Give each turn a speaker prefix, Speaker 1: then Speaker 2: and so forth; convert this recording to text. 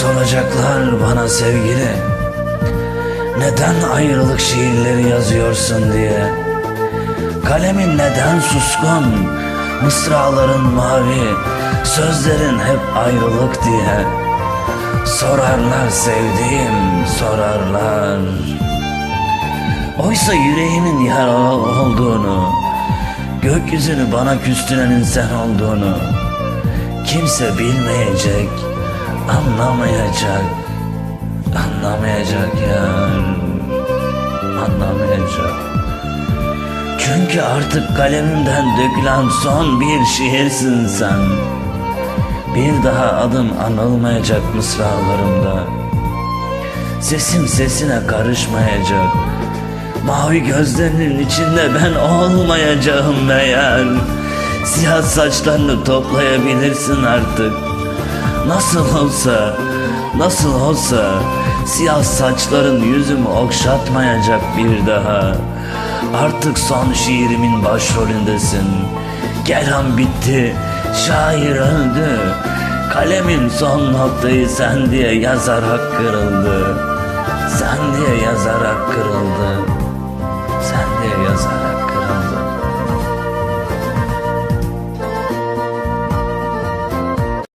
Speaker 1: Soracaklar bana sevgili. Neden ayrılık şiirleri yazıyorsun diye. Kalemin neden suskun? Mısraların mavi. Sözlerin hep ayrılık diye. Sorarlar sevdiğim sorarlar. Oysa yüreğimin yaralı olduğunu Gökyüzünü bana küstürenin sen olduğunu Kimse bilmeyecek Anlamayacak Anlamayacak ya Anlamayacak. Çünkü artık kalemimden dökülen son bir şiirsin sen. Bir daha adın anılmayacak mısralarımda. Sesim sesine karışmayacak. Mavi gözlerinin içinde ben olmayacağım meğer. Siyah saçlarını toplayabilirsin artık Nasıl olsa, nasıl olsa Siyah saçların yüzümü okşatmayacak bir daha. Artık son şiirimin başrolündesin. Kelam bitti, şair öldü. Kalemin son noktayı sen diye yazarak kırıldı. Sen diye yazarak kırıldı